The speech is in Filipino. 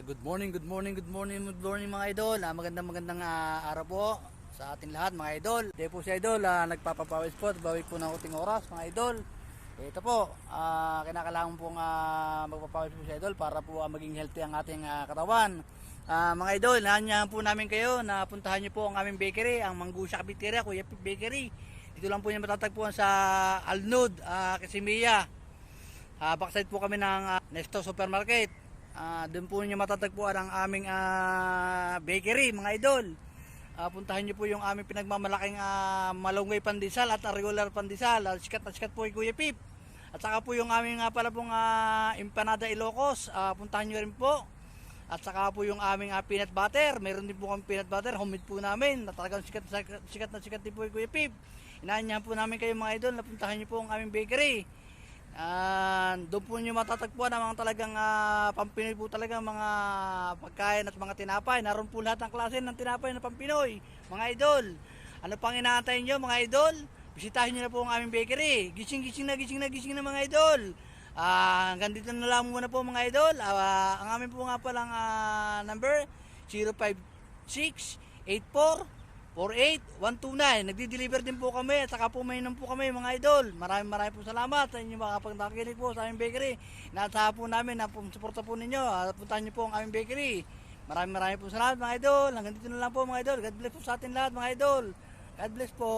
good morning, good morning, good morning, good morning mga idol. Ah, magandang magandang ah, araw po sa ating lahat mga idol. Di po si idol, ah, nagpapapawis po, at bawik po ng uting oras mga idol. Ito po, ah, kinakailangan pong ah, magpapawis po si idol para po ah, maging healthy ang ating ah, katawan. Ah, mga idol, nahanyahan po namin kayo na puntahan niyo po ang aming bakery, ang Mangusya Cafeteria, Kuya Pip Bakery. Dito lang po niyo matatagpuan sa Alnud, uh, Casimia. Ah, backside po kami ng ah, Nesto Supermarket. Ah, doon po niyo matatagpuan ang aming ah, bakery, mga idol. Ah, puntahan niyo po yung aming pinagmamalaking ah, malunggay pandesal at regular pandesal. Ah, sikat na sikat po kay Kuya Pip. At saka po yung aming nga pala pong ah, empanada Ilocos. Ah, puntahan niyo rin po. At saka po yung aming ah, peanut butter. Meron din po kami peanut butter. Homemade po namin. Na talagang sikat, sikat, sikat na sikat din po kay Kuya Pip. Inaanyahan po namin kayo mga idol na puntahan niyo po ang aming bakery. Ah, doon po nyo matatagpuan ang mga talagang ah, pampinoy po talaga mga pagkain at mga tinapay. Naroon po lahat ng klase ng tinapay na pampinoy. Mga idol, ano pang inaantay nyo mga idol? Bisitahin nyo na po ang aming bakery. Gising-gising na, gising na, gising na mga idol. Ah, hanggang dito na lang muna po mga idol. Ah, ang aming po nga palang ah, number 056 84 48129. Nagdi-deliver din po kami at saka po may po kami mga idol. Maraming maraming po salamat sa inyo mga pagdakinig po sa aming bakery. Naasahan po namin na po, suporta po ninyo. At puntahan niyo po ang aming bakery. Maraming maraming po salamat mga idol. Hanggang dito na lang po mga idol. God bless po sa atin lahat mga idol. God bless po.